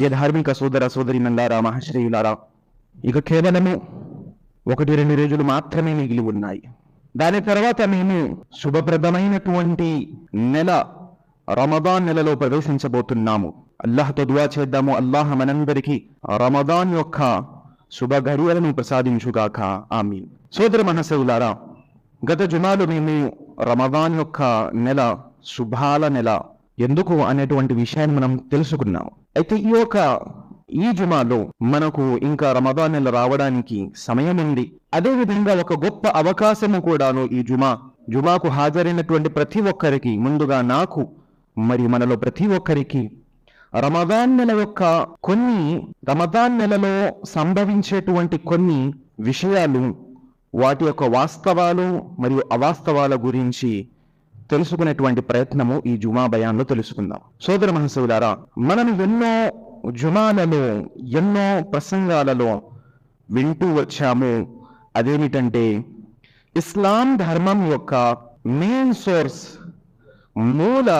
ఏ ధార్మిక సోదర సోదరి నల్లారా మహాశ్రేయులారా ఇక కేవలము ఒకటి రెండు రోజులు మాత్రమే మిగిలి ఉన్నాయి. దాని తర్వాత మేము శుభప్రదమైనటువంటి నెల రమదాన్ నెలలో ప్రవేశించబోతున్నాము. అల్లాహ్తో దువా చేద్దాము. అల్లాహ్ మనందరికీ రమదాన్ యొక్క శుభ గడువులను ప్రసాదించుగాక. ఆమీ సోదర మనసవులారా గత జుమాలో మేము రమదాన్ యొక్క నెల శుభాల నెల ఎందుకు అనేటువంటి విషయాన్ని మనం తెలుసుకున్నాం. అయితే ఈ యొక్క ఈ జుమాలో మనకు ఇంకా రమదాన్ నెల రావడానికి సమయం ఉంది. అదే విధంగా ఒక గొప్ప అవకాశము కూడాను ఈ జుమా. జుమాకు హాజరైనటువంటి ప్రతి ఒక్కరికి ముందుగా నాకు మరి మనలో ప్రతి ఒక్కరికి రమదాన్ నెల యొక్క కొన్ని రమదాన్ నెలలో సంభవించేటువంటి కొన్ని విషయాలు వాటి యొక్క వాస్తవాలు మరియు అవాస్తవాల గురించి తెలుసుకునేటువంటి ప్రయత్నము ఈ జుమా బయాన్లో తెలుసుకుందాం. సోదర మహసూలారా మనం ఎన్నో జుమాలలో ఎన్నో ప్రసంగాలలో వింటూ వచ్చాము. అదేమిటంటే ఇస్లాం ధర్మం యొక్క మెయిన్ సోర్స్ మూల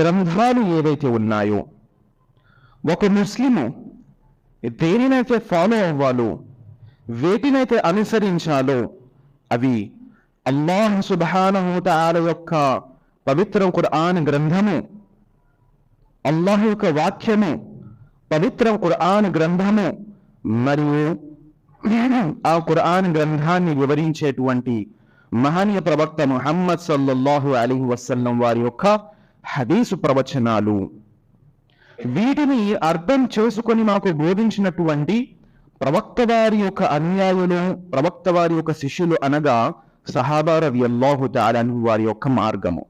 గ్రంథాలు ఏవైతే ఉన్నాయో ఒక ముస్లిము దేనినైతే ఫాలో అవ్వాలో వేటినైతే అనుసరించాలో అవి అల్లాహ్ సుభానహూత ఆల యొక్క పవిత్ర కురాన్ గ్రంథము అల్లాహ్ యొక్క వాక్యము పవిత్ర కురాన్ గ్రంథము మరియు ఆ ఖుర్ఆన్ గ్రంథాన్ని వివరించేటువంటి మహనీయ ప్రవక్త ముహమ్మద్ సల్లల్లాహు అలీ వసల్లం వారి యొక్క హదీసు ప్రవచనాలు. వీటిని అర్థం చేసుకొని మాకు బోధించినటువంటి ప్రవక్త వారి యొక్క అనుయాయులు ప్రవక్త వారి యొక్క శిష్యులు అనగా సహాబా రవి అల్లాహు తాలాను వారి యొక్క మార్గము.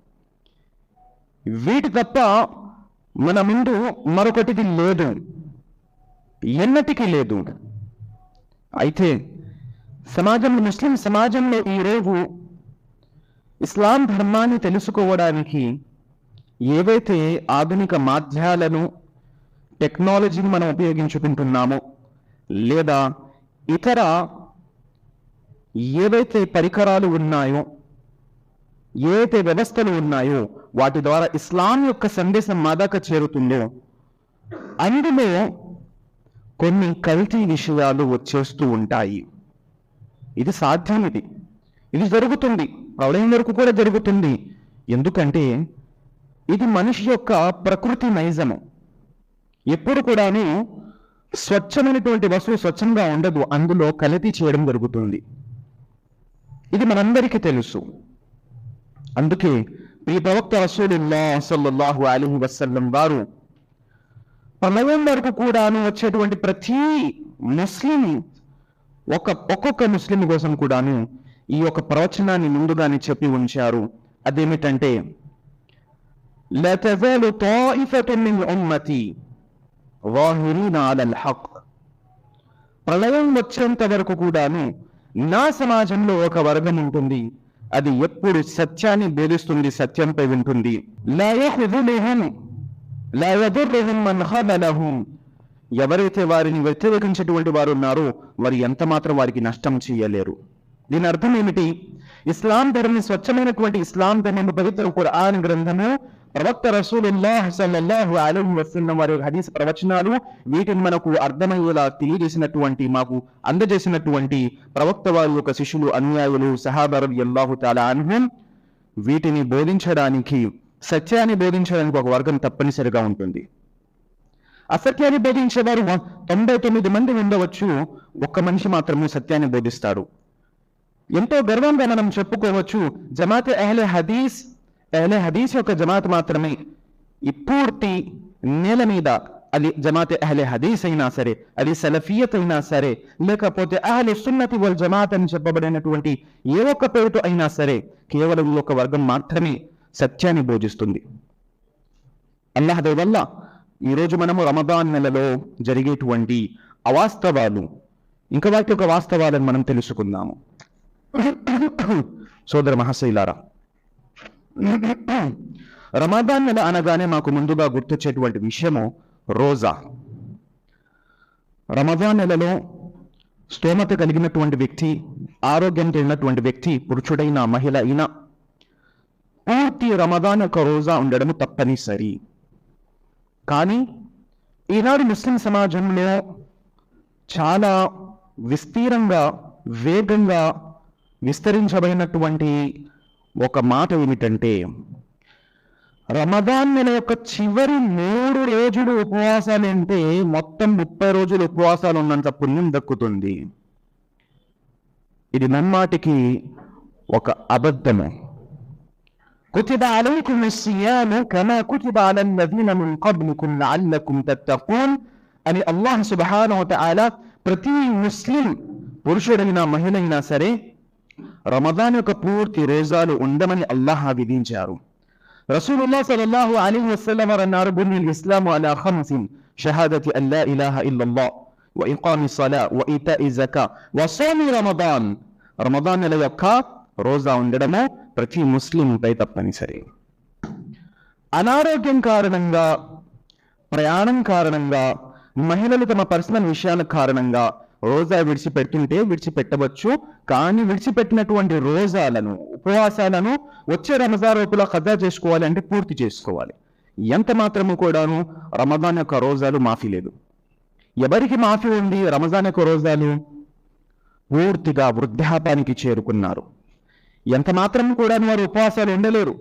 వీటి తప్ప మన ముందు మరొకటిది లేదు. ఎన్నటికీ లేదు. అయితే సమాజంలో ముస్లిం సమాజంలో ఈరోజు ఇస్లాం ధర్మాన్ని తెలుసుకోవడానికి ఏవైతే ఆధునిక మాధ్యాలను టెక్నాలజీని మనం ఉపయోగించుకుంటున్నామో లేదా ఇతర ఏవైతే పరికరాలు ఉన్నాయో ఏవైతే వ్యవస్థలు ఉన్నాయో వాటి ద్వారా ఇస్లాం యొక్క సందేశం మా దాకా చేరుతుందో అందులో కొన్ని కల్తీ విషయాలు వచ్చేస్తూ ఉంటాయి. ఇది సాధ్యం ఇది ఇది జరుగుతుంది. ప్రళయం వరకు కూడా జరుగుతుంది. ఎందుకంటే ఇది మనిషి యొక్క ప్రకృతి నైజము. ఎప్పుడు కూడాను స్వచ్ఛమైనటువంటి వస్తువు స్వచ్ఛంగా ఉండదు. అందులో కల్తీ చేయడం జరుగుతుంది. ఇది మనందరికీ తెలుసు. అందుకే ప్రియ ప్రవక్త రసూలుల్లా సల్లల్లాహు అలీహి వసల్లం వారు ప్రళయం వరకు కూడాను వచ్చేటువంటి ప్రతి ముస్లిం ఒక ఒక్కొక్క ముస్లిం కోసం కూడాను ఈ యొక్క ప్రవచనాన్ని ముందుగానే చెప్పి ఉంచారు. అదేమిటంటే ప్రళయం వచ్చేంత వరకు కూడాను నా సమాజంలో ఒక వర్గం ఉంటుంది. అది ఎప్పుడు సత్యాన్ని బోధిస్తుంది సత్యంపై వింటుంది. ఎవరైతే వారిని వ్యతిరేకించేటువంటి వారు ఉన్నారో వారు ఎంత మాత్రం వారికి నష్టం చేయలేరు. దీని అర్థం ఏమిటి? ఇస్లాం ధర్మని స్వచ్ఛమైనటువంటి ఇస్లాం ధర్మం పవిత్ర ఆయన గ్రంథము ప్రవక్త రసూలుల్లాహ్ సల్లల్లాహు అలైహి వసల్లం వారి హదీస్ ప్రవచనాలు వీటిని మనకు అర్థమయ్యేలా తెలియజేసినటువంటి మాకు అందజేసినటువంటి ప్రవక్త వారి యొక్క శిష్యులు అనుయాయులు సహాబా రలియల్లాహు తాలా అన్హుం. వీటిని బోధించడానికి సత్యాన్ని బోధించడానికి ఒక వర్గం తప్పనిసరిగా ఉంటుంది. అసత్యాన్ని బోధించేవారు తొంభై తొమ్మిది మంది ఉండవచ్చు. ఒక్క మనిషి మాత్రమే సత్యాన్ని బోధిస్తారు. ఎంతో గర్వంగా మనం చెప్పుకోవచ్చు. జమాత్ అహ్లే హదీస్ అహ్లే హదీస్ యొక్క జమాత్ మాత్రమే ఈ పూర్తి నేల మీద అది జమాత్ అహ్లే హదీస్ అయినా సరే అది సెలఫియత్ అయినా సరే లేకపోతే అహ్లే సున్నతి వల్ జమాత్ అని చెప్పబడినటువంటి ఏ ఒక్క పేరుతో అయినా సరే కేవలం ఒక వర్గం మాత్రమే సత్యాన్ని బోధిస్తుంది. అల్లాహ్ వల్ల ఈరోజు మనము రమదాన్ నెలలో జరిగేటువంటి అవాస్తవాలు ఇంకా వాటి యొక్క వాస్తవాలను మనం తెలుసుకుందాము. సోదర మహాశైలారా రమదాన్ నెల అనగానే మాకు ముందుగా గుర్తొచ్చేటువంటి విషయము రోజా. రమదాన్ నెలలో స్తోమత కలిగినటువంటి వ్యక్తి ఆరోగ్యం కలిగినటువంటి వ్యక్తి పురుషుడైన మహిళ అయినా పూర్తి రమదాన్ యొక్క రోజా ఉండడం తప్పనిసరి. కానీ ఈనాడు ముస్లిం సమాజంలో చాలా విస్తీరంగా వేగంగా విస్తరించబడినటువంటి ఒక మాట ఏమిటంటే రమదాన్ నెల యొక్క చివరి మూడు రోజులు ఉపవాసాలు అంటే మొత్తం ముప్పై రోజులు ఉపవాసాలు ఉన్నంత పుణ్యం దక్కుతుంది ఇది నమ్మాటికి ఒక అబద్ధము كتب عليكم الصيام كما كتب على الذين من قبلكم لعلكم تتقون అని అల్లాహ్ సుబ్హానహు వ తఆలా ప్రతి ముస్లిం పురుషుడైనా మహిళైనా సరే రమదాన్ యొక్క పూర్తి రోజాలు ఉండమని అల్లాహ విధించారు. రసూలుల్లా సలల్లాహు అలీ వసల్లం వారు అన్నారు బునిల్ ఇస్లాము అలా ఖమ్సిన్ షహాదతి అల్లా ఇలాహ ఇల్లల్లా వ ఇఖామి సలా వ ఇతా జకా వ సోమి రమదాన్. రమదాన్ నెల యొక్క రోజా ఉండడము ప్రతి ముస్లింపై తప్పనిసరి. అనారోగ్యం కారణంగా ప్రయాణం కారణంగా మహిళలు తమ పర్సనల్ విషయాల కారణంగా రోజా విడిచిపెట్టుంటే విడిచిపెట్టవచ్చు. కానీ విడిచిపెట్టినటువంటి రోజాలను ఉపవాసాలను వచ్చే రమజా లోపల ఖజా చేసుకోవాలి అంటే పూర్తి చేసుకోవాలి. ఎంత మాత్రము కూడాను రమజాన్ యొక్క రోజాలు మాఫీ లేదు. ఎవరికి మాఫీ ఉంది? రమజాన్ యొక్క రోజాలు పూర్తిగా వృద్ధాపానికి చేరుకున్నారు. ఎంత మాత్రం కూడా వారు ఉపవాసాలు ఉండలేరు.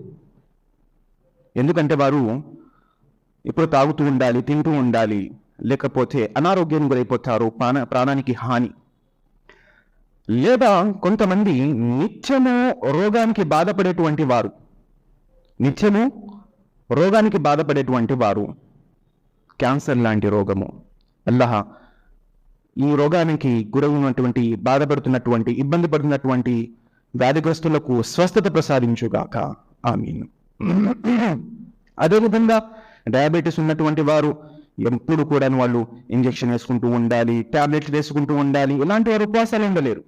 ఎందుకంటే వారు ఇప్పుడు తాగుతూ ఉండాలి తింటూ ఉండాలి లేకపోతే అనారోగ్యం గురైపోతారు ప్రాణ ప్రాణానికి హాని. లేదా కొంతమంది నిత్యము రోగానికి బాధపడేటువంటి వారు. నిత్యము రోగానికి బాధపడేటువంటి వారు. క్యాన్సర్ లాంటి రోగము. అల్లహ ఈ రోగానికి గురవున్నటువంటి బాధపడుతున్నటువంటి ఇబ్బంది పడుతున్నటువంటి వ్యాధిగ్రస్తులకు స్వస్థత ప్రసాదించుగాక. ఆమీన్. అదేవిధంగా డయాబెటీస్ ఉన్నటువంటి వారు ఎప్పుడు కూడా వాళ్ళు ఇంజెక్షన్ వేసుకుంటూ ఉండాలి టాబ్లెట్లు వేసుకుంటూ ఉండాలి ఇలాంటి వారు ఉపవాసాలు ఉండలేరు.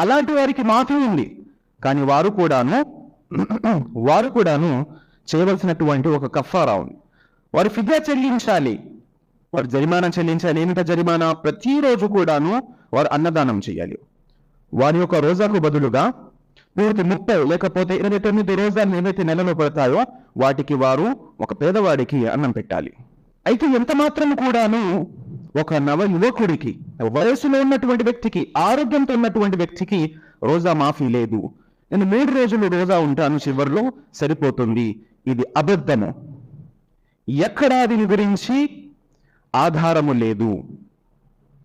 అలాంటి వారికి మాఫీ ఉంది. కానీ వారు కూడాను వారు కూడాను చేయవలసినటువంటి ఒక కఫారా ఉంది. వారు ఫిగా చెల్లించాలి. వారు జరిమానా చెల్లించాలి. ఏమిటా జరిమానా? ప్రతిరోజు కూడాను వారు అన్నదానం చేయాలి. వారి యొక్క రోజాకు బదులుగా పూర్తి ముప్పై లేకపోతే ఇరవై తొమ్మిది రోజులు ఏవైతే నెలలో పడతాయో వాటికి వారు ఒక పేదవాడికి అన్నం పెట్టాలి. అయితే ఎంత మాత్రం కూడాను ఒక నవ యువకుడికి వయసులో ఉన్నటువంటి వ్యక్తికి ఆరోగ్యంతో ఉన్నటువంటి వ్యక్తికి రోజా మాఫీ లేదు. నేను మూడు రోజులు రోజా ఉంటాను చివరిలో సరిపోతుంది. ఇది అబద్ధము. ఎక్కడా దీని గురించి ఆధారము లేదు.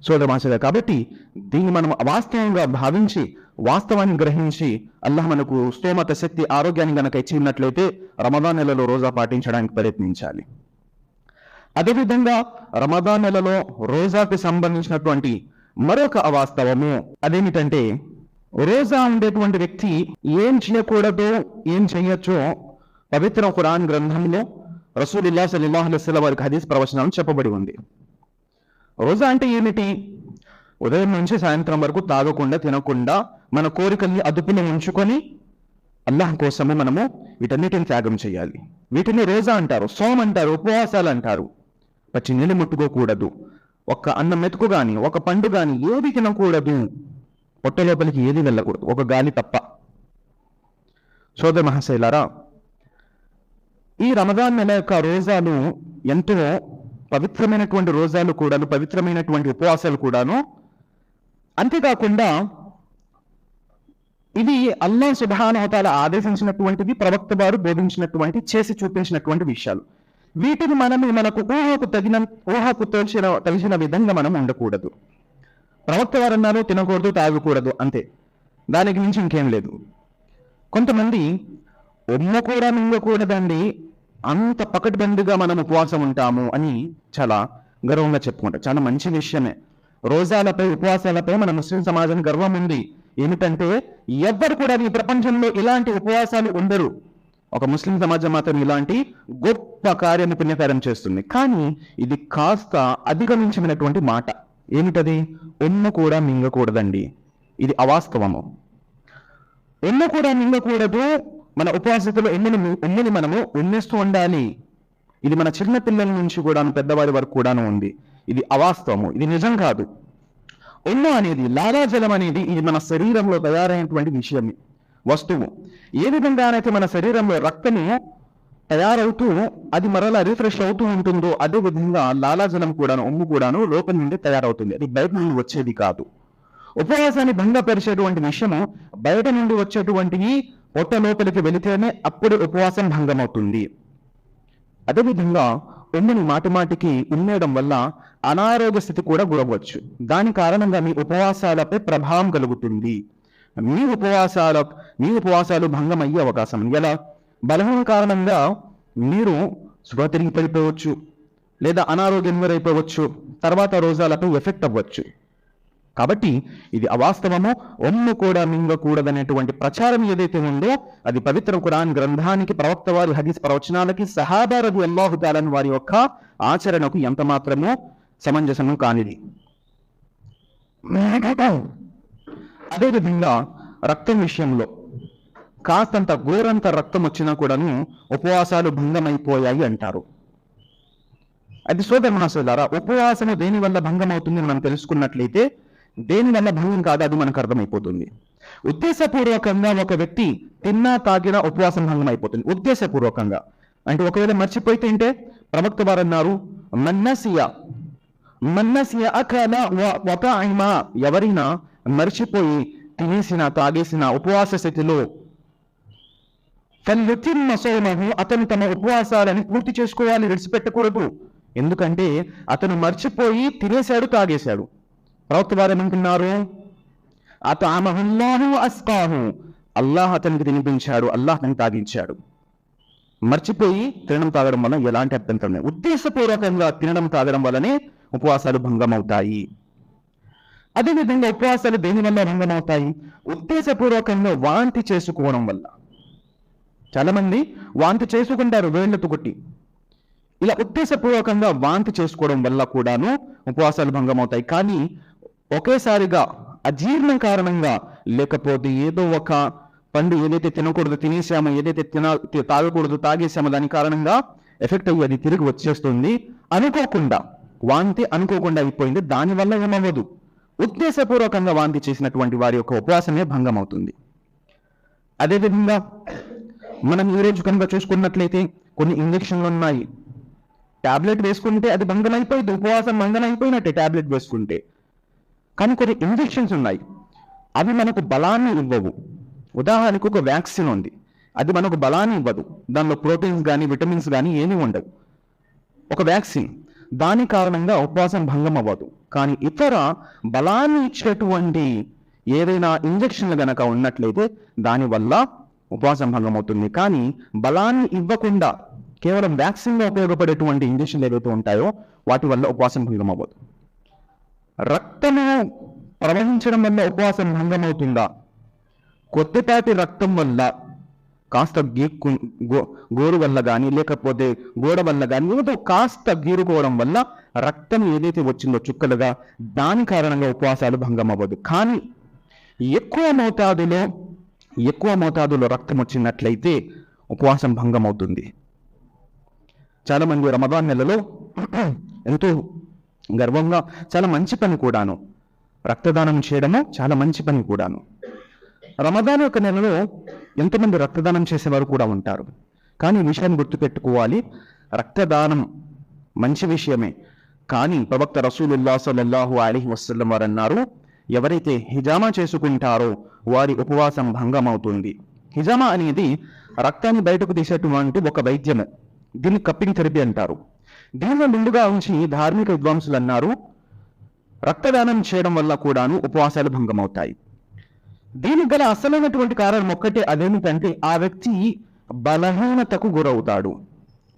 సోదరమాసగా కాబట్టి దీన్ని మనం వాస్తవంగా భావించి వాస్తవాన్ని గ్రహించి అల్లాహ్ మనకు స్తోమత శక్తి ఆరోగ్యాన్ని గనక ఇచ్చి ఉన్నట్లయితే రమదాన్ నెలలో రోజా పాటించడానికి ప్రయత్నించాలి. అదేవిధంగా రమదాన్ నెలలో రోజాకి సంబంధించినటువంటి మరొక అవాస్తవము అదేమిటంటే రోజా ఉండేటువంటి వ్యక్తి ఏం చేయకూడదో ఏం చేయొచ్చో పవిత్ర ఖురాన్ గ్రంథంలో రసూలుల్లా సల్లాహు అలైhi వారికి హదీస్ ప్రవచనం చెప్పబడి ఉంది. రోజా అంటే ఏమిటి? ఉదయం నుంచి సాయంత్రం వరకు తాగకుండా తినకుండా మన కోరికల్ని అదుపులో ఉంచుకొని అల్లాహ్ కోసమే మనము వీటన్నిటిని త్యాగం చేయాలి. వీటిని రోజా అంటారు సోమ్ అంటారు ఉపవాసాలు అంటారు. పచ్చి నీళ్ళు ముట్టుకోకూడదు. ఒక అన్నం మెతుకు గాని ఒక పండు గాని ఏది తినకూడదు. పొట్ట లోపలికి ఏది వెళ్ళకూడదు. ఒక గాలి తప్ప. సోదర మహాశైలారా ఈ రమదాన్ నెల యొక్క రోజాలు ఎంతో పవిత్రమైనటువంటి రోజాలు కూడాను పవిత్రమైనటువంటి ఉపవాసాలు కూడాను. అంతేకాకుండా ఇది అల్లా సుబానవతాల ఆదేశించినటువంటిది ప్రవక్త వారు బోధించినటువంటి చేసి చూపించినటువంటి విషయాలు. వీటిని మనం మనకు ఊహకు తగిన ఊహకు తెలిసిన తెలిసిన విధంగా మనం ఉండకూడదు. ప్రవక్త వారు అన్నారు తినకూడదు తాగకూడదు అంతే. దానికి మించి ఇంకేం లేదు. కొంతమంది ఉమ్మ కూడా మింగకూడదండి అంత పకడ్బందీగా మనం ఉపవాసం ఉంటాము అని చాలా గర్వంగా చెప్పుకుంటారు. చాలా మంచి విషయమే. రోజాలపై ఉపవాసాలపై మన ముస్లిం సమాజం గర్వం ఉంది. ఏమిటంటే ఎవ్వరు కూడా ఈ ప్రపంచంలో ఇలాంటి ఉపవాసాలు ఉండరు. ఒక ముస్లిం సమాజం మాత్రం ఇలాంటి గొప్ప కార్యాన్ని పుణ్యకార్యం చేస్తుంది. కానీ ఇది కాస్త అధిగమించినటువంటి మాట. ఏమిటది? ఎన్న కూడా మింగకూడదండి. ఇది అవాస్తవము. ఎన్న కూడా మింగకూడదు. మన ఉపవాసతలో ఎన్నెని ఎన్నెని మనము ఉన్నిస్తూ ఉండాలి. ఇది మన చిన్న పిల్లల నుంచి కూడాను పెద్దవారి వరకు కూడాను ఉంది. ఇది అవాస్తవము. ఇది నిజం కాదు. ఎన్నో అనేది లాలాజలం అనేది ఇది మన శరీరంలో తయారైనటువంటి విషయం వస్తువు. ఏ విధంగానైతే మన శరీరంలో రక్తము తయారవుతూ అది మరలా రిఫ్రెష్ అవుతూ ఉంటుందో అదే విధంగా లాలాజలం కూడాను ఉమ్ము కూడాను లోపల నుండి తయారవుతుంది. అది బయట నుండి వచ్చేది కాదు. ఉపవాసాన్ని భంగపరిచేటువంటి విషయము బయట నుండి వచ్చేటువంటివి పొట్ట లోపలికి వెళితేనే అప్పుడు ఉపవాసం భంగమవుతుంది. అదేవిధంగా ఉమ్ముని మాటిమాటికి ఉమ్మేయడం వల్ల అనారోగ్య స్థితి కూడా గురవచ్చు దాని కారణంగా మీ ఉపవాసాలపై ప్రభావం కలుగుతుంది. మీ ఉపవాసాల మీ ఉపవాసాలు భంగం అయ్యే అవకాశం ఉంది. ఎలా? బలహీన కారణంగా మీరు స్పృహ తిరిగి పడిపోవచ్చు లేదా అనారోగ్యం అయిపోవచ్చు తర్వాత రోజాలపై ఎఫెక్ట్ అవ్వచ్చు. కాబట్టి ఇది అవాస్తవము ఒమ్ము కూడా మింగకూడదనేటువంటి ప్రచారం ఏదైతే ఉందో అది పవిత్ర కురాన్ గ్రంథానికి ప్రవక్త వారి హదీస్ ప్రవచనాలకి సహాబారదు వారి యొక్క ఆచరణకు ఎంత మాత్రమూ సమంజసము కానిది. అదేవిధంగా రక్తం విషయంలో కాస్తంత గోరంత రక్తం వచ్చినా కూడాను ఉపవాసాలు భంగమైపోయాయి అంటారు. అది సోదర మహాశులారా ఉపవాసము దేని వల్ల భంగం అవుతుంది మనం తెలుసుకున్నట్లయితే దేని వల్ల భంగం కాదు అది మనకు అర్థమైపోతుంది. ఉద్దేశపూర్వకంగా ఒక వ్యక్తి తిన్నా తాగినా ఉపవాసం భంగం అయిపోతుంది ఉద్దేశపూర్వకంగా. అంటే ఒకవేళ మర్చిపోయి తింటే ప్రవక్త వారు అన్నారు మన్నసియ మన్నసియ అకల ఒక ఎవరైనా మర్చిపోయి తినేసిన తాగేసిన ఉపవాస స్థితిలో ఫల్యుతిమ్మ సోమహు అతను తన ఉపవాసాలను పూర్తి చేసుకోవాలి విడిచిపెట్టకూడదు. ఎందుకంటే అతను మర్చిపోయి తినేశాడు తాగేశాడు. ప్రవక్త వారు ఏమంటున్నారు అతామహుల్లాహు అస్కాహు. అల్లాహ్ అతనికి తినిపించాడు అల్లాహ్ అతను తాగించాడు. మర్చిపోయి తినడం తాగడం వల్ల ఎలాంటి అభ్యంతరం లేదు. ఉద్దేశపూర్వకంగా తినడం తాగడం వల్లనే ఉపవాసాలు భంగం అవుతాయి అదేవిధంగా ఉపవాసాలు దేని వల్ల భంగం అవుతాయి ఉద్దేశపూర్వకంగా వాంతి చేసుకోవడం వల్ల. చాలా మంది వాంతి చేసుకుంటారు వేళ్ళతో కొట్టి ఇలా ఉద్దేశపూర్వకంగా వాంతి చేసుకోవడం వల్ల కూడాను ఉపవాసాలు భంగమవుతాయి. కానీ ఒకేసారిగా అజీర్ణం కారణంగా లేకపోతే ఏదో ఒక పండు ఏదైతే తినకూడదు తినేసామో ఏదైతే తిన తాగకూడదు తాగేసామో దాని కారణంగా ఎఫెక్ట్ అయ్యి అది తిరిగి వచ్చేస్తుంది. అనుకోకుండా వాంతి అనుకోకుండా అయిపోయింది. దానివల్ల ఏమవ్వదు? ఉద్దేశపూర్వకంగా వాంతి చేసినటువంటి వారి యొక్క ఉపవాసమే భంగం అవుతుంది అదేవిధంగా మనం యూరేజ్ కనుక చూసుకున్నట్లయితే కొన్ని ఇంజక్షన్లు ఉన్నాయి. ట్యాబ్లెట్ వేసుకుంటే అది భంగం అయిపోయింది ఉపవాసం భంగం అయిపోయినట్టే టాబ్లెట్ వేసుకుంటే. కానీ కొన్ని ఇంజెక్షన్స్ ఉన్నాయి. అవి మనకు బలాన్ని ఇవ్వవు. ఉదాహరణకు ఒక వ్యాక్సిన్ ఉంది. అది మనకు బలాన్ని ఇవ్వదు. దానిలో ప్రోటీన్స్ కానీ విటమిన్స్ కానీ ఏమీ ఉండవు. ఒక వ్యాక్సిన్ దాని కారణంగా ఉపవాసం భంగం అవ్వదు. కానీ ఇతర బలాన్ని ఇచ్చేటువంటి ఏదైనా ఇంజక్షన్లు గనక ఉన్నట్లయితే దానివల్ల ఉపవాసం భంగం అవుతుంది. కానీ బలాన్ని ఇవ్వకుండా కేవలం వ్యాక్సిన్గా ఉపయోగపడేటువంటి ఇంజక్షన్లు ఏవైతే ఉంటాయో వాటి వల్ల ఉపవాసం భంగం అవ్వదు. రక్తము ప్రవహించడం వల్ల ఉపవాసం భంగం అవుతుందా? కొద్దిపాటి రక్తం వల్ల కాస్త గీక్కు గో- గోరు వల్ల కానీ లేకపోతే గోడ వల్ల కానీ ఏదో కాస్త గీరుకోవడం వల్ల రక్తం ఏదైతే వచ్చిందో చుక్కలుగా దాని కారణంగా ఉపవాసాలు భంగం అవ్వదు. కానీ ఎక్కువ మోతాదులో ఎక్కువ మోతాదులో రక్తం వచ్చినట్లయితే ఉపవాసం భంగం అవుతుంది. చాలా మంది రమదాన్ నెలలో ఎంతో గర్వంగా చాలా మంచి పని కూడాను రక్తదానం చేయడము చాలా మంచి పని కూడాను. రమదాన్ యొక్క నెలలో ఎంతమంది రక్తదానం చేసేవారు కూడా ఉంటారు. కానీ ఈ విషయాన్ని గుర్తుపెట్టుకోవాలి. రక్తదానం మంచి విషయమే. కానీ ప్రవక్త రసూలుల్లా సల్లల్లాహు అలీహి వసల్లం వారు అన్నారు ఎవరైతే హిజామా చేసుకుంటారో వారి ఉపవాసం భంగం అవుతుంది హిజామా అనేది రక్తాన్ని బయటకు తీసేటువంటి ఒక వైద్యము. దీన్ని కప్పింగ్ థెరపీ అంటారు. దీనిలో ముందుగా ఉంచి ధార్మిక విద్వాంసులు అన్నారు రక్తదానం చేయడం వల్ల కూడాను ఉపవాసాలు భంగమవుతాయి. దీనికి గల అసలైనటువంటి కారణం ఒక్కటే అదేమిటంటే ఆ వ్యక్తి బలహీనతకు గురవుతాడు.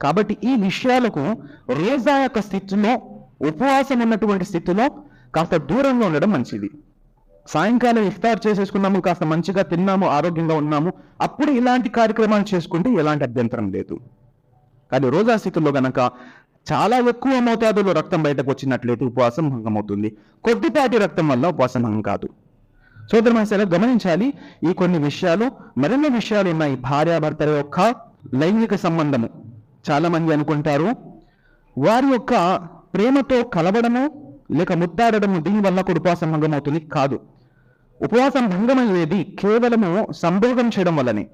కాబట్టి ఈ విషయాలకు రోజా యొక్క స్థితిలో ఉపవాసం ఉన్నటువంటి స్థితిలో కాస్త దూరంగా ఉండడం మంచిది. సాయంకాలం ఇఫ్తార్ చేసేసుకున్నాము కాస్త మంచిగా తిన్నాము ఆరోగ్యంగా ఉన్నాము అప్పుడు ఇలాంటి కార్యక్రమాలు చేసుకుంటే ఎలాంటి అభ్యంతరం లేదు. కానీ రోజా స్థితిలో గనక చాలా ఎక్కువ మోతాదులో రక్తం బయటకు వచ్చినట్లయితే ఉపవాసం భంగం అవుతుంది కొద్దిపాటి రక్తం వల్ల ఉపవాసం భంగం కాదు. సోదర మహేశ్వర గమనించాలి ఈ కొన్ని విషయాలు మరెన్నో విషయాలు ఉన్నాయి. భార్యాభర్తల యొక్క లైంగిక సంబంధము. చాలా మంది అనుకుంటారు వారి యొక్క ప్రేమతో కలవడము లేక ముద్దాడడము దీనివల్ల కూడా ఉపవాసం భంగం అవుతుంది కాదు. ఉపవాసం భంగం అనేది కేవలము సంభోగం చేయడం వల్లనే.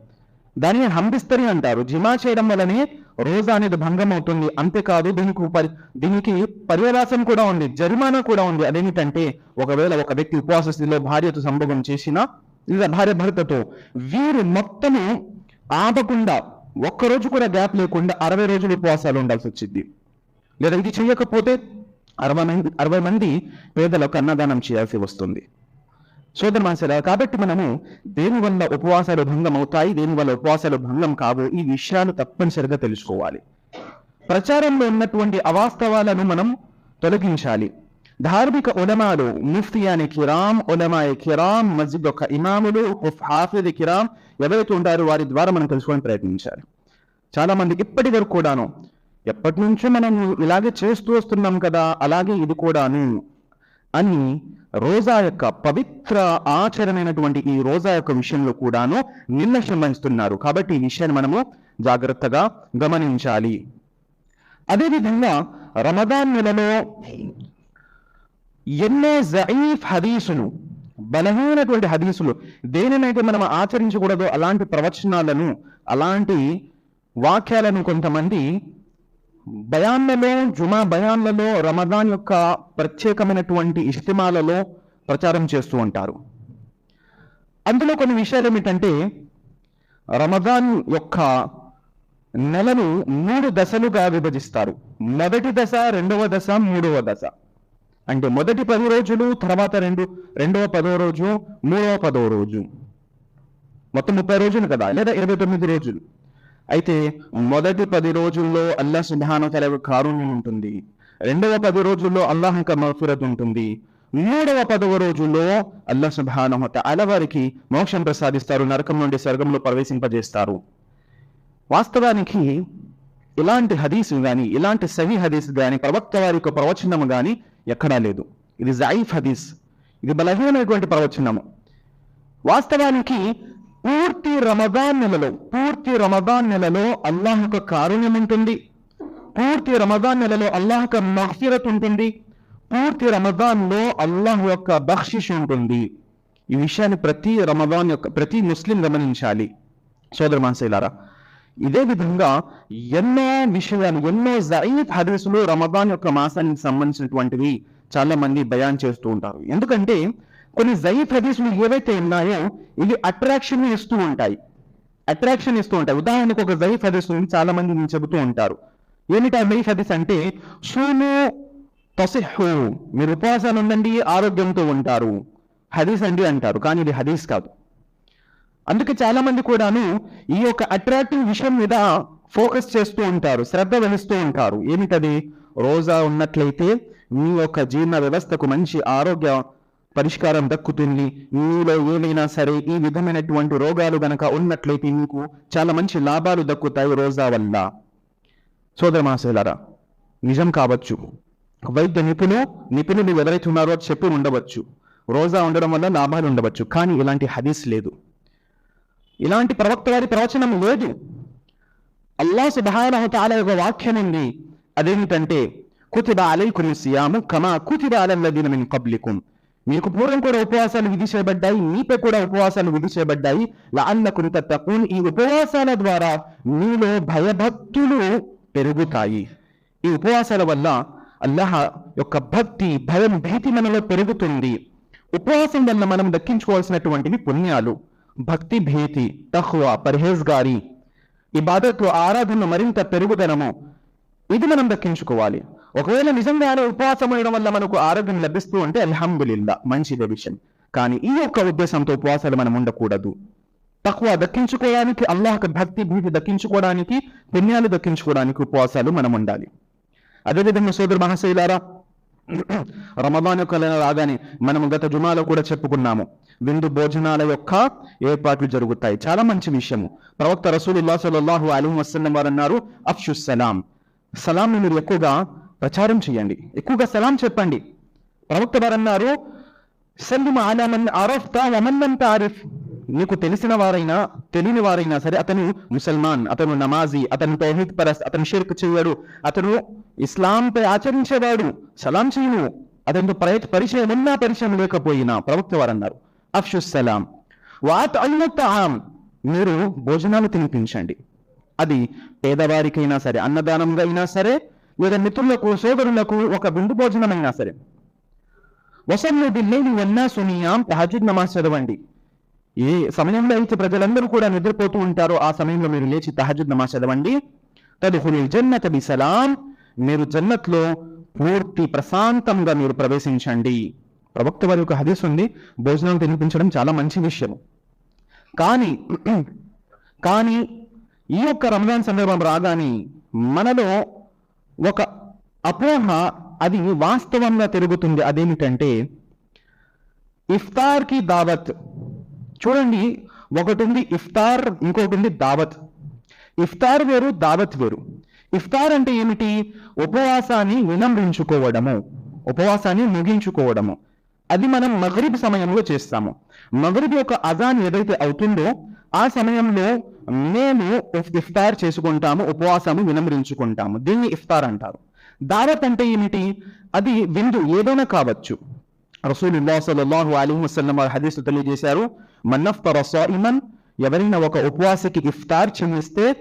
దానిని హంబిస్తరి అంటారు జిమా చేయడం వల్లనే రోజా అనేది భంగం అవుతుంది అంతేకాదు దీనికి పరి దీనికి పర్యవసానం కూడా ఉంది. జరిమానా కూడా ఉంది. అదేమిటంటే ఒకవేళ ఒక వ్యక్తి ఉపవాస స్థితిలో భార్యతో సంభోగం చేసినా లేదా భార్య భర్తతో వీరు మొత్తము ఆపకుండా ఒక్కరోజు కూడా గ్యాప్ లేకుండా అరవై రోజులు ఉపవాసాలు ఉండాల్సి వచ్చింది. లేదా ఇది చేయకపోతే అరవై మంది అరవై మంది పేదలకు అన్నదానం చేయాల్సి వస్తుంది. సోదర మాసరా కాబట్టి మనము దేని వల్ల ఉపవాసాలు భంగం అవుతాయి దేని వల్ల ఉపవాసాలు భంగం కావు ఈ విషయాలు తప్పనిసరిగా తెలుసుకోవాలి. ప్రచారంలో ఉన్నటువంటి అవాస్తవాలను మనం తొలగించాలి. ధార్మిక ఉలమాలు ముఫ్తియాని కిరామ్ ఉలమాయి కిరామ్ మస్జిద్ యొక్క ఇమాములు హాఫిద్ కిరామ్ ఎవరైతే ఉంటారో వారి ద్వారా మనం తెలుసుకోవడానికి ప్రయత్నించాలి. చాలా మంది ఇప్పటి వరకు కూడాను ఎప్పటి నుంచో మనం ఇలాగే చేస్తూ వస్తున్నాం కదా అలాగే ఇది కూడాను అని రోజా యొక్క పవిత్ర ఆచరణైనటువంటి ఈ రోజా యొక్క విషయంలో కూడాను నిర్లక్ష్యం వహిస్తున్నారు. కాబట్టి ఈ విషయాన్ని మనము జాగ్రత్తగా గమనించాలి. అదేవిధంగా రమదాన్ నెలలో ఎన్నో జయీఫ్ హదీసులు బలమైనటువంటి హదీసులు దేనినైతే మనం ఆచరించకూడదో అలాంటి ప్రవచనాలను అలాంటి వాక్యాలను కొంతమంది బయాన్లలో జుమా బయాన్లలో రమదాన్ యొక్క ప్రత్యేకమైనటువంటి ఇష్టిమాలలో ప్రచారం చేస్తూ ఉంటారు. అందులో కొన్ని విషయాలు ఏమిటంటే రమదాన్ యొక్క నెలను మూడు దశలుగా విభజిస్తారు. మొదటి దశ రెండవ దశ మూడవ దశ. అంటే మొదటి పది రోజులు తర్వాత రెండు రెండవ పదో రోజు మూడవ పదో రోజు. మొత్తం ముప్పై రోజులు కదా? లేదా ఇరవై తొమ్మిది రోజులు? అయితే మొదటి పది రోజుల్లో అల్లా సుబ్హాన తల కారుణ్యం ఉంటుంది. రెండవ పది రోజుల్లో అల్లాహ్ యొక్క మఫురత్ ఉంటుంది. మూడవ పదవ రోజుల్లో అల్లా సుబ్హాన తల వారికి మోక్షం ప్రసాదిస్తారు నరకం నుండి స్వర్గంలో ప్రవేశింపజేస్తారు. వాస్తవానికి ఇలాంటి హదీసు గాని ఇలాంటి సహీ హదీస్ కానీ ప్రవక్త వారి యొక్క ప్రవచనము కానీ ఎక్కడా లేదు. ఇది జాయిఫ్ హదీస్. ఇది బలహీనమైనటువంటి ప్రవచనము. వాస్తవానికి పూర్తి రమదాన్ నెలలో పూర్తి రమదాన్ నెలలో అల్లాహ్ యొక్క కారుణ్యం ఉంటుంది పూర్తి రమదాన్ నెలలో అల్లాహ్ యొక్క మహఫిరత్ ఉంటుంది పూర్తి రమదాన్లో అల్లాహ్ యొక్క బక్షిష్ ఉంటుంది ఈ విషయాన్ని ప్రతి రమదాన్ యొక్క ప్రతి ముస్లిం గమనించాలి. సోదర మాన్సైలారా ఇదే విధంగా ఎన్నో విషయాలు ఎన్నో జయీద్ హదీసులు రమదాన్ యొక్క మాసానికి సంబంధించినటువంటివి చాలా మంది బయాన్ చేస్తూ ఉంటారు. ఎందుకంటే కొన్ని జయీఫ్ హదీసులు ఏవైతే ఉన్నాయో ఇవి అట్రాక్షన్ ఇస్తూ ఉంటాయి. అట్రాక్షన్ ఇస్తూ ఉంటాయి. ఉదాహరణకు ఒక జయీఫ్ హదీస్ గురించి చాలా మంది నేను చెబుతూ ఉంటారు. ఏమిటి ఆ జయీఫ్ హదీస్ అంటే సూము తసిహు. మీరు ఉపవాసాలు ఉండండి ఆరోగ్యంతో ఉంటారు. హదీస్ అండి అంటారు కానీ ఇది హదీస్ కాదు. అందుకే చాలా మంది కూడాను ఈ యొక్క అట్రాక్టివ్ విషయం మీద ఫోకస్ చేస్తూ ఉంటారు శ్రద్ధ వహిస్తూ ఉంటారు. ఏమిటది? రోజా ఉన్నట్లయితే మీ యొక్క జీర్ణ వ్యవస్థకు మంచి ఆరోగ్య పరిష్కారం దక్కుతుంది. మీలో ఏమైనా సరే ఈ విధమైనటువంటి రోగాలు గనక ఉన్నట్లయితే మీకు చాలా మంచి లాభాలు దక్కుతాయి రోజా వల్ల. సోదరమాసేలరా నిజం కావచ్చు. వైద్య నిపుణు నిపుణులు ఎవరైతే ఉన్నారో చెప్పి ఉండవచ్చు. రోజా ఉండడం వల్ల లాభాలు ఉండవచ్చు. కానీ ఇలాంటి హదీస్ లేదు. ఇలాంటి ప్రవక్త గారి ప్రవచనం లేదు. అల్లా సుబ్హానహు తాలా యొక్క వాక్యం ఉంది. అదేమిటంటే కుతిబ అలైకుమ్ సియాము కమా కుతిబ అలల్లదీన మిన్ కబ్లికుం మీకు పూర్వం కూడా ఉపవాసాలు విధి చేయబడ్డాయి మీపై కూడా ఉపవాసాలు విధి చేయబడ్డాయి లఅల్లకుం తత్తకూన్ ఈ ఉపవాసాల ద్వారా మీలో భయభక్తులు పెరుగుతాయి. ఈ ఉపవాసాల వల్ల అల్లాహ్ యొక్క భక్తి భయం భీతి మనలో పెరుగుతుంది. ఉపవాసం వల్ల మనం దక్కించుకోవాల్సినటువంటివి పుణ్యాలు. భక్తి భీతి తహ్వా పర్హేజ్గారి బాధకు ఆరాధన మరింత పెరుగుదనము ఇది మనం దక్కించుకోవాలి. ఒకవేళ నిజంగానే ఉపవాసం ఉండడం వల్ల మనకు ఆరోగ్యం లభిస్తూ ఉంటే అల్హమ్దులిల్లా మంచిదే విషయం. కానీ ఈ యొక్క ఉద్దేశంతో ఉపవాసాలు మనం ఉండకూడదు. తక్కువ దక్కించుకోవడానికి అల్లాహ్ భక్తి భీతి దక్కించుకోవడానికి పుణ్యాలు దక్కించుకోవడానికి ఉపవాసాలు మనం ఉండాలి. అదేవిధంగా సోదరు మహాశైలారా రమదాన్ యొక్క నెల రాగానే మనం గత జుమాలో కూడా చెప్పుకున్నాము విందు భోజనాల యొక్క ఏర్పాట్లు జరుగుతాయి. చాలా మంచి విషయము. ప్రవక్త రసూలుల్లా సల్లల్లాహు అలైహి వస్తున్న వారు అన్నారు అఫ్షు సలాం. సలాంని మీరు ఎక్కువగా ప్రచారం చేయండి. ఎక్కువగా సలాం చెప్పండి. ప్రవక్త వారు అన్నారు సల్లిమ అలా మన్ అరఫ్తా తారిఫ్. నీకు తెలిసిన వారైనా తెలియని వారైనా సరే అతను ముసల్మాన్ అతను నమాజీ అతను తౌహీద్ పరస్ అతను షిర్క్ చేయడు. అతను ఇస్లాంపై ఆచరించేవాడు. సలాం చేయను. అతనితో పరి- పరిచయం ఉన్నా పరిచయం లేకపోయినా ప్రవక్త వారు అన్నారు అఫ్షుస్ సలాం. వాత్ ఆమ్ మీరు భోజనాలు తినిపించండి. అది పేదవారికైనా సరే అన్నదానంగా అయినా సరే లేదా మిత్రులకు సోదరులకు ఒక విందు భోజనమైనా సరే. వసంలో బిల్లేని వన్నా సునియాం తహజుద్ నమాజ్ చదవండి. ఏ సమయంలో అయితే ప్రజలందరూ కూడా నిద్రపోతూ ఉంటారో ఆ సమయంలో మీరు లేచి తహజుద్ నమాజ్ చదవండి. తదుహుల్ జన్నత బిసలాం మీరు జన్నత్లో పూర్తి ప్రశాంతంగా మీరు ప్రవేశించండి. ప్రవక్త వారి యొక్క హదీస్ ఉంది. భోజనం తినిపించడం చాలా మంచి విషయం కానీ కానీ ఈ యొక్క రంజాన్ సందర్భం రాగానే మనలో ఒక అపోహ అది వాస్తవంగా తిరుగుతుంది. అదేమిటంటే ఇఫ్తార్కి దావత్. చూడండి ఒకటి ఉంది ఇఫ్తార్ ఇంకొకటి ఉంది దావత్. ఇఫ్తార్ వేరు దావత్ వేరు. ఇఫ్తార్ అంటే ఏమిటి? ఉపవాసాన్ని వినమ్రించుకోవడము. ఉపవాసాన్ని ముగించుకోవడము. అది మనం మగరిబ్ సమయంలో చేస్తాము. మగరిబ్ యొక్క అజాన్ ఏదైతే అవుతుందో ఆ సమయంలో మేము ఇఫ్తార్ చేసుకుంటాము ఉపవాసము వినమ్రించుకుంటాము. దీన్ని ఇఫ్తార్ అంటారు. దావత్ అంటే ఏమిటి? అది విందు ఏదైనా కావచ్చు. రసూలుల్లాహ్ సల్లల్లాహు అలైహి వసల్లం వారి హదీస్ తెలియజేశారు మన్నఫ్తర సాయిమన్ ఎవరైనా ఒక ఉపవాసకి ఇఫ్తార్ చెల్లిస్తే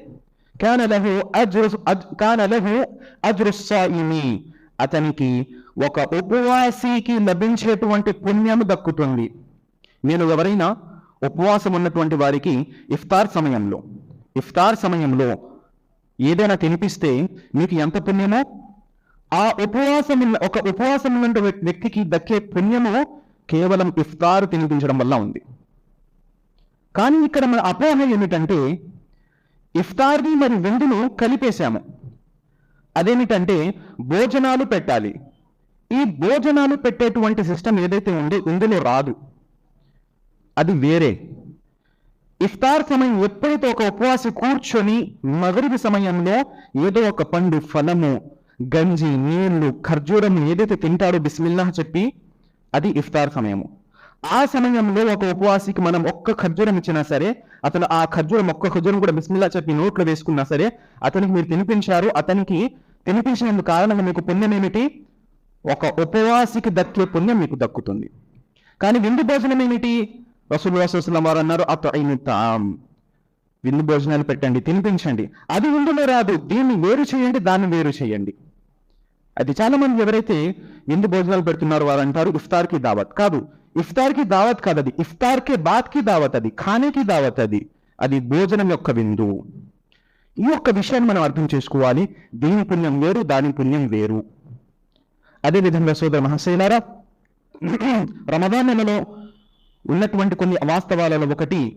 కాన లహు అజ్రు కాన లహు అజ్రు సాయిమి. అతనికి ఒక ఉపవాసికి లభించేటువంటి పుణ్యం దక్కుతుంది. నేను ఎవరైనా ఉపవాసం ఉన్నటువంటి వారికి ఇఫ్తార్ సమయంలో ఇఫ్తార్ సమయంలో ఏదైనా తినిపిస్తే మీకు ఎంత పుణ్యమో? ఆ ఉపవాసం ఉన్న- ఒక ఉపవాసం ఉన్నటువంటి వ్యక్తికి దక్కే పుణ్యము కేవలం ఇఫ్తార్ తినిపించడం వల్ల ఉంది. కానీ ఇక్కడ మన అపోహ ఏమిటంటే ఇఫ్తార్ని మరి విందును కలిపేశాము. అదేమిటంటే భోజనాలు పెట్టాలి. ఈ భోజనాలు పెట్టేటువంటి సిస్టమ్ ఏదైతే ఉందో ఇందులో రాదు. అది వేరే. ఇఫ్తార్ సమయం ఎప్పుడైతే ఒక ఉపవాసి కూర్చొని మగరిబి సమయంలో ఏదో ఒక పండు ఫలము గంజి నీళ్ళు ఖర్జూరం ఏదైతే తింటాడో బిస్మిల్లాహ్ చెప్పి అది ఇఫ్తార్ సమయము. ఆ సమయంలో ఒక ఉపవాసికి మనం ఒక్క ఖర్జూరం ఇచ్చినా సరే అతను ఆ ఖర్జూరం ఒక్క ఖర్జూరం కూడా బిస్మిల్లా చెప్పి నోట్లో వేసుకున్నా సరే అతనికి మీరు తినిపించారు అతనికి తినిపించినందుకు కారణంగా మీకు పుణ్యం ఏమిటి? ఒక ఉపవాసికి దక్కే పుణ్యం మీకు దక్కుతుంది. కానీ విందు భోజనం ఏమిటి? రసూల్ వారు అన్నారు అతను విందు భోజనాలు పెట్టండి తినిపించండి. అది విందులో రాదు దీన్ని వేరు చేయండి దాన్ని వేరు చేయండి. అది చాలా మంది ఎవరైతే విందు భోజనాలు పెడుతున్నారో వారు అంటారు ఇఫ్తార్కి దావత్. కాదు ఇఫ్తార్కి దావత్ కాదు అది ఇఫ్తార్ బాత్కి బాత్కి దావత్ అది ఖానేకి దావత్ అది అది భోజనం యొక్క విందు. ఈ యొక్క విషయాన్ని మనం అర్థం చేసుకోవాలి దీని పుణ్యం వేరు దాని పుణ్యం వేరు. అదే విధంగా సోదర మహాశైలారా రమదాన్ నెలలో ఉన్నటువంటి కొన్ని అవాస్తవాలలో ఒకటి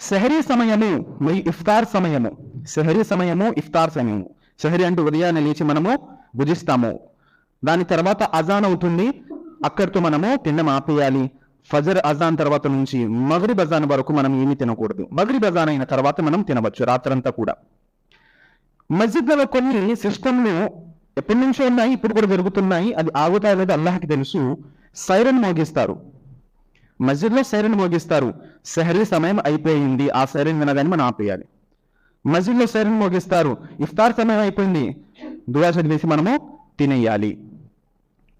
సెహరీ సమయము మరియు ఇఫ్తార్ సమయము. సెహరీ సమయము ఇఫ్తార్ సమయము. సెహరీ అంటే ఉదయాన్నే లేచి మనము భుజిస్తాము. దాని తర్వాత అజాన్ అవుతుంది. అక్కడితో మనము తినడం ఆపేయాలి. ఫజర్ అజాన్ తర్వాత నుంచి మగరి బజాన్ వరకు మనం ఏమీ తినకూడదు. మగరి బజాన్ అయిన తర్వాత మనం తినవచ్చు రాత్రంతా కూడా. మస్జిద్లలో కొన్ని సిస్టమ్లు ఎప్పటి నుంచో ఉన్నాయి ఇప్పుడు కూడా జరుగుతున్నాయి. అది ఆగుతాయి లేదో అల్లాహకి తెలుసు. సైరన్ మోగిస్తారు. మస్జిద్లో సైరన్ మోగిస్తారు. సెహరీ సమయం అయిపోయింది. ఆ సైరన్ వినగానే మనం ఆపేయాలి. మస్జిద్లో సైరన్ మోగిస్తారు. ఇఫ్తార్ సమయం అయిపోయింది. దువా చదివేసి మనము తినేయాలి.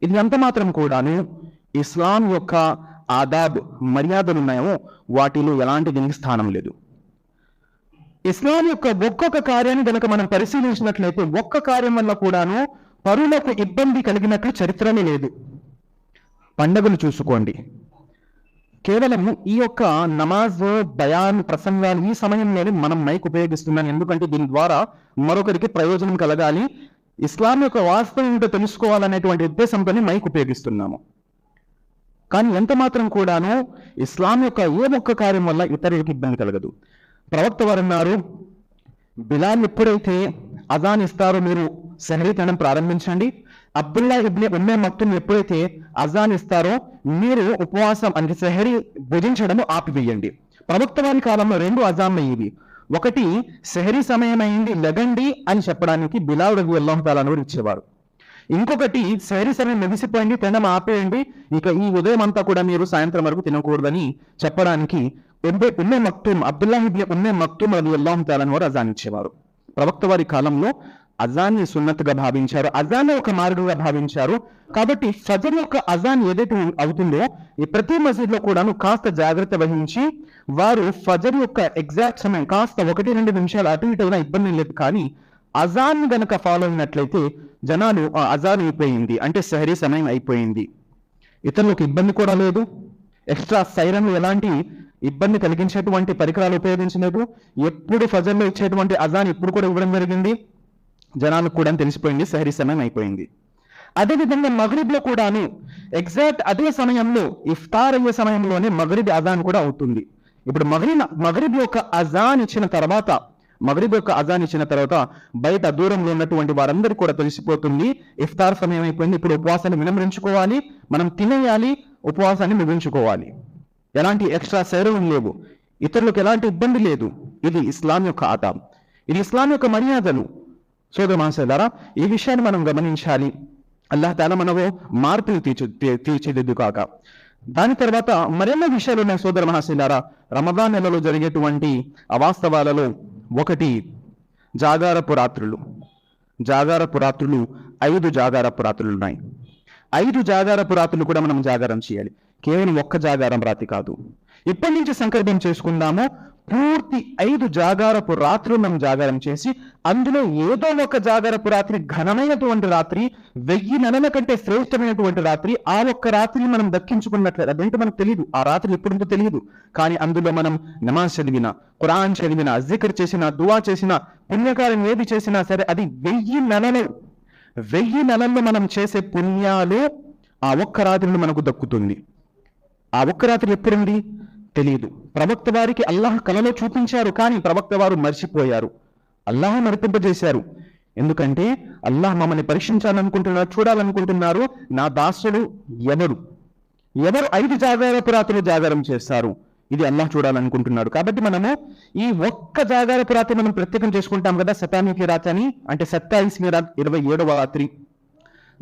ఇది ఎంత మాత్రం కూడాను ఇస్లాం యొక్క ఆదాబ్ మర్యాదలు ఉన్నాయో వాటిలో ఎలాంటి దీనికి స్థానం లేదు. ఇస్లాం యొక్క ఒక్కొక్క కార్యాన్ని కనుక మనం పరిశీలించినట్లయితే ఒక్క కార్యం వల్ల కూడాను పరులకు ఇబ్బంది కలిగినట్లు చరిత్రనే లేదు. పండగలు చూసుకోండి. కేవలం ఈ యొక్క నమాజ్ బయాన్ ప్రసంగాలు ఈ సమయంలోనే మనం మైక్ ఉపయోగిస్తున్నాను ఎందుకంటే దీని ద్వారా మరొకరికి ప్రయోజనం కలగాలి. ఇస్లాం యొక్క వాస్తవం ఏంటో తెలుసుకోవాలనేటువంటి ఉద్దేశంతోనే మైక్ ఉపయోగిస్తున్నాము. కానీ ఎంత మాత్రం కూడాను ఇస్లాం యొక్క ఏ ఒక్క కార్యం వల్ల ఇతరులకు ఇబ్బంది కలగదు. ప్రవక్త వారు అన్నారు బిలాల్ ఎప్పుడైతే అజాన్ ఇస్తారో మీరు సెహరీ ప్రారంభించండి. అబ్దుల్లా ఇబ్నే ఉమ్మే మక్తుం ఎప్పుడైతే అజాన్ ఇస్తారో మీరు ఉపవాసం అంటే సహరి భుజించడం ఆపివేయండి. ప్రవక్త వారి కాలంలో రెండు అజాన్లు ఇవి. ఒకటి సెహరీ సమయం అయింది లెగండి అని చెప్పడానికి బిలాల్ రఘు అల్లాహతాలను ఇచ్చేవారు. ఇంకొకటి సెహరీ సమయం మెగిసిపోయింది తినడం ఆపేయండి ఇక ఈ ఉదయం అంతా కూడా మీరు సాయంత్రం వరకు తినకూడదని చెప్పడానికి ఉమ్మే ఉమ్మే మక్తుం అబ్దుల్లా ఇబ్నే ఉమ్మే మక్తుం రఘు అల్లాహతాలను వారు అజాన్ ఇచ్చేవారు. ప్రవక్త వారి కాలంలో అజాన్ని సున్నత్గా భావించారు. అజాన్ ఒక మార్గంగా భావించారు. కాబట్టి ఫజర్ యొక్క అజాన్ ఏదైతే అవుతుందో ఈ ప్రతి మసీద్లో కూడాను కాస్త జాగ్రత్త వహించి వారు ఫజర్ యొక్క ఎగ్జాక్ట్ సమయం కాస్త ఒకటి రెండు నిమిషాలు అటు ఇటు ఇబ్బంది లేదు. కానీ అజాన్ గనక ఫాలో అయినట్లయితే జనాలు "ఆ, అజాన్ అయిపోయింది. అంటే సహరీ సమయం అయిపోయింది. ఇతరులకు ఇబ్బంది కూడా లేదు. ఎక్స్ట్రా సైరన్లు ఎలాంటి ఇబ్బంది కలిగించేటువంటి పరికరాలు ఉపయోగించలేదు. ఎప్పుడు ఫజర్లో ఇచ్చేటువంటి అజాన్ ఇప్పుడు కూడా ఇవ్వడం జరిగింది. జనాలకు కూడా తెలిసిపోయింది సహరీ సమయం అయిపోయింది. అదేవిధంగా మగరిబ్లో కూడాను ఎగ్జాక్ట్ అదే సమయంలో ఇఫ్తార్ అయ్యే సమయంలోనే మగరిబ్ అజాన్ కూడా అవుతుంది. ఇప్పుడు మగరి మగరిబ్ యొక్క అజాన్ ఇచ్చిన తర్వాత మగరిబ్ యొక్క అజాన్ ఇచ్చిన తర్వాత బయట దూరంలో ఉన్నటువంటి వారందరూ కూడా తెలిసిపోతుంది ఇఫ్తార్ సమయం అయిపోయింది ఇప్పుడు ఉపవాసాన్ని వినమ్రించుకోవాలి మనం తినేయాలి ఉపవాసాన్ని ముగించుకోవాలి. ఎలాంటి ఎక్స్ట్రా శరీరం లేవు. ఇతరులకు ఎలాంటి ఇబ్బంది లేదు. ఇది ఇస్లాం యొక్క ఆదాం. ఇది ఇస్లాం యొక్క మర్యాదలు. సోదరు మాసారా ఈ విషయాన్ని మనం గమనించాలి. అల్లాహ్ తాలా మనకు మార్పులు తీర్చు తీ- తీర్చిదిద్దు కాక దాని తర్వాత మరెన్నో విషయాలు ఉన్నాయి సోదర మహాశిలారా రమదాన్ నెలలో జరిగేటువంటి అవాస్తవాలలో ఒకటి జాగారపు రాత్రులు. జాగారపు రాత్రులు ఐదు జాగారపు రాత్రులు ఉన్నాయి. ఐదు జాగారపు రాత్రులు కూడా మనం జాగారం చేయాలి. కేవలం ఒక్క జాగారం రాతి కాదు. ఇప్పటి నుంచి సంకల్పం చేసుకుందాము. పూర్తి ఐదు జాగారపు రాత్రులు మనం జాగారం చేసి అందులో ఏదో ఒక జాగారపు రాత్రి ఘనమైనటువంటి రాత్రి వెయ్యి నెలల కంటే శ్రేష్టమైనటువంటి రాత్రి ఆ ఒక్క రాత్రిని మనం దక్కించుకున్నట్లేదు అదేంటో మనకు తెలియదు ఆ రాత్రి ఎప్పుడుందో తెలియదు కానీ అందులో మనం నమాజ్ చదివిన ఖురాన్ చదివిన జికర్ చేసిన దువా చేసిన పుణ్యకార్యం ఏది చేసినా సరే అది వెయ్యి నెలలు వెయ్యి నెలల్లో మనం చేసే పుణ్యాలు ఆ ఒక్క రాత్రిని మనకు దక్కుతుంది. ఆ ఒక్క రాత్రి ఎప్పుడుంది తెలియదు ప్రవక్త వారికి అల్లాహ్ కలలో చూపించారు కానీ ప్రవక్త వారు మర్చిపోయారు. అల్లాహ్ మరిపింపజేశారు. ఎందుకంటే అల్లాహ్ మమ్మల్ని పరీక్షించాలనుకుంటున్నారు చూడాలనుకుంటున్నారు. నా దాసుడు ఎవరు? ఎవరు ఐదు జాగారపు రాత్రులు జాగారం చేస్తారు? ఇది అల్లాహ్ చూడాలనుకుంటున్నాడు కాబట్టి మనము ఈ ఒక్క జాగారపు రాత్రి మనం ప్రత్యేకం చేసుకుంటాం కదా శతానికి రాత్రి అని అంటే సత్తాయిస్మి రాత్రి ఇరవై ఏడవ రాత్రి.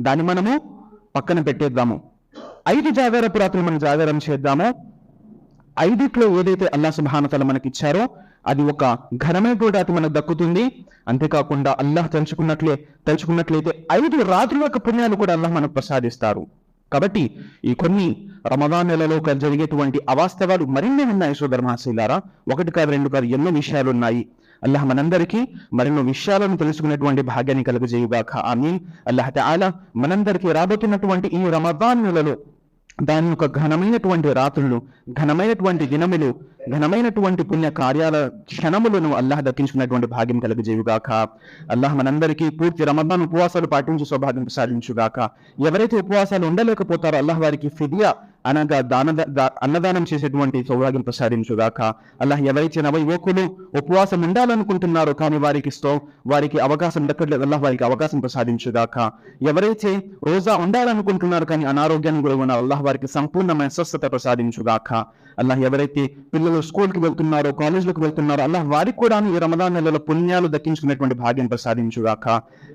దాన్ని మనము పక్కన పెట్టేద్దాము. ఐదు జాగారపు రాత్రులు మనం జాగారం చేద్దాము. ఐదిట్లో ఏదైతే అల్లా సుబానతల మనకి ఇచ్చారో అది ఒక ఘనమైనటువంటి అది మనకు దక్కుతుంది. అంతేకాకుండా అల్లాహ్ తలుచుకున్నట్లే తలుచుకున్నట్లయితే ఐదు రాత్రుల యొక్క పుణ్యాలు కూడా అల్లాహ్ మనకు ప్రసాదిస్తారు. కాబట్టి ఈ కొన్ని రమదాన్ నెలలో జరిగేటువంటి అవాస్తవాలు మరిన్ని ఉన్నాయి సోదర మహాశైలారా ఒకటి కాదు రెండు కాదు ఎన్నో విషయాలు ఉన్నాయి. అల్లాహ్ మనందరికీ మరెన్నో విషయాలను తెలుసుకునేటువంటి భాగ్యాన్ని కలుగజేయుగాక. ఆమీన్. అల్లాహ్ తాలా మనందరికీ రాబోతున్నటువంటి ఈ రమదాన్ నెలలో దాని యొక్క ఘనమైనటువంటి రాత్రులు ఘనమైనటువంటి దినములు ఘనమైనటువంటి పుణ్య కార్యాల క్షణములను అల్లాహ్ దక్కించుకున్నటువంటి భాగ్యం కలుగజేయుగాక. అల్లాహ్ మనందరికీ పూర్తి రమదాన్ ఉపవాసాలు పాటించి సౌభాగ్యం సాధించుగాక ఎవరైతే ఉపవాసాలు ఉండలేకపోతారో అల్లాహ్ వారికి ఫిదియా అనగా దాన అన్నదానం చేసేటువంటి సౌభాగ్యం ప్రసాదించుగాక అలా ఎవరైతే నవ యువకులు ఉపవాసం ఉండాలనుకుంటున్నారో కానీ వారికి స్తో వారికి అవకాశం దక్కట్లేదు అల్లాహ్ వారికి అవకాశం ప్రసాదించుగాక ఎవరైతే రోజా ఉండాలనుకుంటున్నారు కానీ అనారోగ్యానికి గురి ఉన్నారు అల్లాహ్ వారికి సంపూర్ణమైన స్వస్థత ప్రసాదించుగాక అల్లాహ్ ఎవరైతే పిల్లలు స్కూల్కి వెళ్తున్నారో కాలేజ్లకు వెళ్తున్నారో అల్లాహ్ వారికి కూడా ఈ రమదాన్ నెలలో పుణ్యాలు దక్కించుకునేటువంటి భాగ్యం ప్రసాదించుగాక.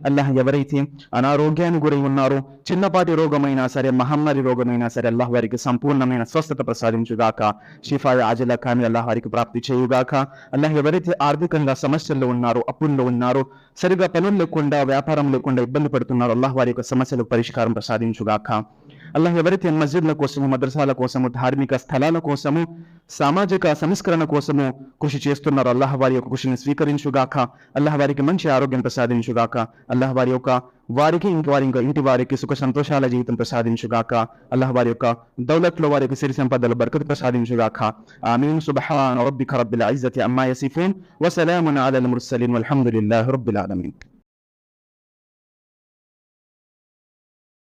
అల్లాహ్ ఎవరైతే అనారోగ్యానికి గురై ఉన్నారో చిన్నపాటి రోగమైనా సరే మహమ్మారి రోగమైనా సరే అల్లాహ్ వారికి సంపూర్ణమైన స్వస్థత ప్రసాదించుగాక. షిఫా ఆజల కానీ అల్లాహ్ వారికి ప్రాప్తి చేయుగాక. అల్లాహ్ ఎవరైతే ఆర్థికంగా సమస్యల్లో ఉన్నారో అప్పుల్లో ఉన్నారో సరిగా పనులు లేకుండా వ్యాపారం లేకుండా ఇబ్బంది పడుతున్నారో అల్లాహ్ వారి యొక్క సమస్యలకు పరిష్కారం ప్రసాదించుగాక. అల్లాహ్ ఎవరైతే మస్జిద్ల కోసము మద్రసాల కోసము ధార్మిక స్థలాల కోసము సామాజిక సంస్కరణ కోసము కృషి చేస్తున్నారో అల్లాహ్ వారి యొక్క కృషిని స్వీకరించుగాక అల్లాహ్ వారికి మంచి ఆరోగ్యం ప్రసాదించుగాక అల్లాహ్ వారి యొక్క వారికి ఇంక వారి ఇంకా ఇంటి వారికి సుఖ సంతోషాల జీవితం ప్రసాదించుగాక అల్లాహ్ వారి యొక్క దౌలత్లో వారి యొక్క సిరి సంపదలు బరకతు ప్రసాదించుగాక ఆమీన్ సుబ్హాన రబ్బిక రబ్బిల్ ఇజ్జతి అమ్మా యసిఫూన్ వసలామున్ అలల్ ముర్సలీన్ వల్హమ్దులిల్లాహి రబ్బిల్ ఆలమీన్